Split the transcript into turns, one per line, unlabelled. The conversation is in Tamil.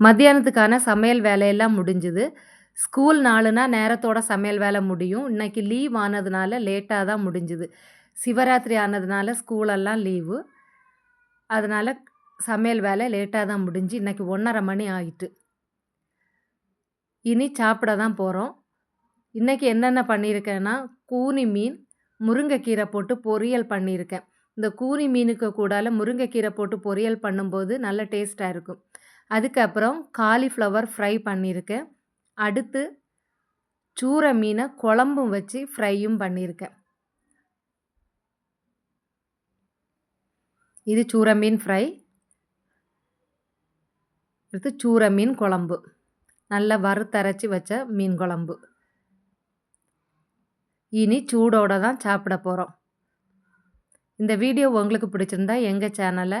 மத்தியானத்துக்கான சமையல் வேலையெல்லாம் முடிஞ்சுது. ஸ்கூல் நாளுனா நேரத்தோட சமையல் வேலை முடியும். இன்னைக்கு லீவ் ஆனதுனால லேட்டாக தான் முடிஞ்சுது. சிவராத்திரி ஆனதுனால ஸ்கூலெல்லாம் லீவு. அதனால் சமையல் வேலை லேட்டாக தான் முடிஞ்சு இன்றைக்கி ஒன்றரை மணி ஆகிட்டு இனி சாப்பிட தான் போகிறோம் இன்றைக்கி என்னென்ன பண்ணியிருக்கேன்னா கூனி மீன் முருங்கைக்கீரை போட்டு பொரியல் பண்ணியிருக்கேன். இந்த கூனி மீனுக்கு கூடால முருங்கைக்கீரை போட்டு பொரியல் பண்ணும்போது நல்ல டேஸ்ட்டாக இருக்கும். அதுக்கப்புறம் காலிஃப்ளவர் ஃப்ரை பண்ணியிருக்கேன். அடுத்து சூற மீனை குழம்பும் வச்சு ஃப்ரையும் பண்ணியிருக்கேன். இது சூற மீன் ஃப்ரை அடுத்து சூற மீன் குழம்பு. நல்லா வறுத்தரைச்சி வச்ச மீன் குழம்பு. இனி சூடோடு தான் சாப்பிட போகிறோம் இந்த வீடியோ உங்களுக்கு பிடிச்சிருந்தா எங்கள் சேனலை